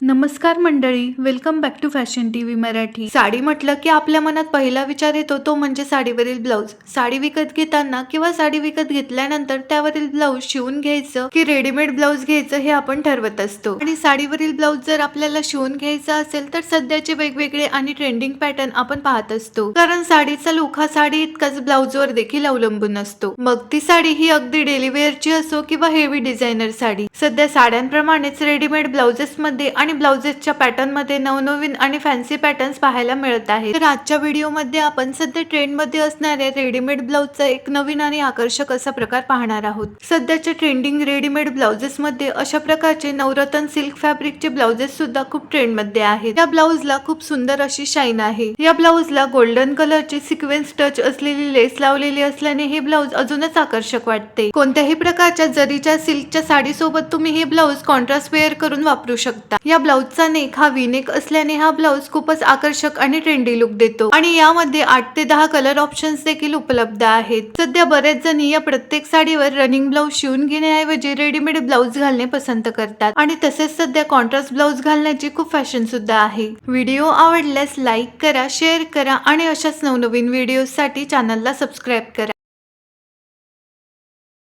नमस्कार मंडळी welcome back to fashion T V Marathi. Sari म्हटलं की आपल्या मनात पहिला विचार येतो तो म्हणजे साडीवरील ब्लाऊज साडी विकत घेताना किंवा साडी विकत घेतल्यानंतर त्यावरील ब्लाऊज शिवून घ्यायचं की रेडीमेड ब्लाऊज घ्यायचं हे आपण ठरवत असतो. आणि साडीवरील ब्लाऊज जर आपल्याला शिवून घ्यायचा असेल तर सध्याचे वेगवेगळे आणि ट्रेंडिंग पॅटर्न आपण पाहत असतो. कारण साडीचा लुक हा साडी इतकाच ब्लाऊजवर देखील अवलंबून असतो. मग ती साडी ही अगदी डेली वेअरची असो किंवा हेवी डिझायनर साडी. सध्या साड्यांप्रमाणेच रेडीमेड ब्लाऊजेस मध्ये आणि ब्लाउजेसच्या पॅटर्नमध्ये नवनवीन आणि फॅन्सी पॅटर्न्स पाहायला मिळत आहेत. तर आजच्या व्हिडिओमध्ये आपण सध्या ट्रेंडमध्ये असणाऱ्या रेडीमेड ब्लाउजचा एक नवीन आणि आकर्षक असा प्रकार पाहणार आहोत. सध्याच्या ट्रेंडिंग रेडीमेड ब्लाउजेसमध्ये अशा प्रकारचे नवरत्न सिल्क फॅब्रिकचे ब्लाउजेस सुद्धा खूप ट्रेंडमध्ये आहेत. या ब्लाउजला खूप सुंदर अशी शाईन आहे. या ब्लाउजला गोल्डन कलरची सिक्वेन्स टच असलेली लेस लावलेली असल्याने हे ब्लाउज अजूनच आकर्षक वाटते. कोणत्याही प्रकारच्या जरीच्या सिल्कच्या साडी सोबत तुम्ही हे ब्लाउज कॉन्ट्रास्ट वेअर करून वापरू शकता. या ब्लाऊजचा नेक हा विनेक असल्याने हा ब्लाउज खूपच आकर्षक आणि ट्रेंडी लुक देतो. आणि यामध्ये आठ ते दहा कलर ऑप्शन्स देखील उपलब्ध आहेत. सध्या बरेच जणी या प्रत्येक साडीवर रनिंग ब्लाउज शिवून घेण्याऐवजी रेडीमेड ब्लाऊज घालणे पसंत करतात. आणि तसेच सध्या कॉन्ट्रास्ट ब्लाऊज घालण्याची खूप फॅशन सुद्धा आहे. व्हिडिओ आवडल्यास लाईक करा शेअर करा आणि अशाच नवनवीन व्हिडिओसाठी चॅनलला सबस्क्राईब करा.